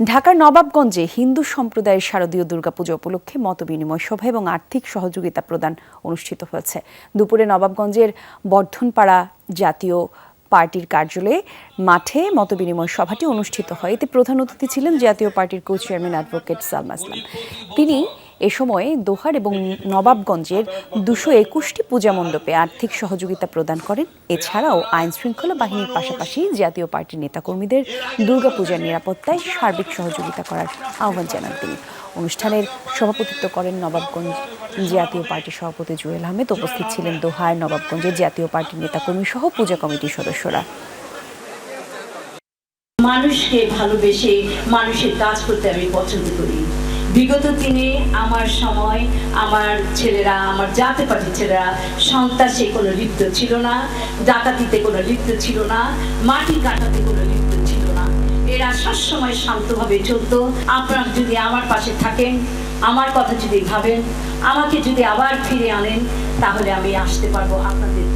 ঢাকার নবাবগঞ্জে হিন্দু সম্প্রদায়ের শারদীয় দুর্গাপূজা উপলক্ষে মতবিনিময় সভা এবং আর্থিক সহযোগিতা প্রদান অনুষ্ঠিত হয়েছে। দুপুরে নবাবগঞ্জের বর্ধনপাড়া জাতীয় পার্টির কার্যালয়ে মাঠে মতবিনিময় সভাটি অনুষ্ঠিত হয়। এতে প্রধান অতিথি ছিলেন জাতীয় পার্টির co chairman advocate Salma Islam. তিনি এ সময় দোহার এবং নবাবগঞ্জের দুশো একুশটি পূজা মণ্ডপে আর্থিক সহযোগিতা প্রদান করেন। এছাড়াও আইন শৃঙ্খলা বাহিনীর পাশাপাশি জাতীয় পার্টির নেতাকর্মীদের দুর্গাপূজার নিরাপত্তায় সার্বিক সহযোগিতা করার আহ্বান জানান তিনি। অনুষ্ঠানের সভাপতিত্ব করেন নবাবগঞ্জ জাতীয় পার্টির সভাপতি জুয়েল আহমেদ। উপস্থিত ছিলেন দোহার নবাবগঞ্জের জাতীয় পার্টির নেতাকর্মী সহ পূজা কমিটির সদস্যরা। মানুষকে ভালোবেসে মানুষের কাজ করতে আমি পছন্দ করি। বিগত দিনে আমার সময়, আমার ছেলেরা, আমার জাতে পাটির ছেলেরা সন্ত্রাসে কোনো লিপ্ত ছিল না, ডাকাতিতে কোনো লিপ্ত ছিল না, মাটি কাটাতে কোনো লিপ্ত ছিল না। এরা সবসময় শান্তভাবে চলতো। আপনারা যদি আমার পাশে থাকেন, আমার কথা যদি ভাবেন, আমাকে যদি আবার ফিরে আনেন, তাহলে আমি আসতে পারব আপনাদের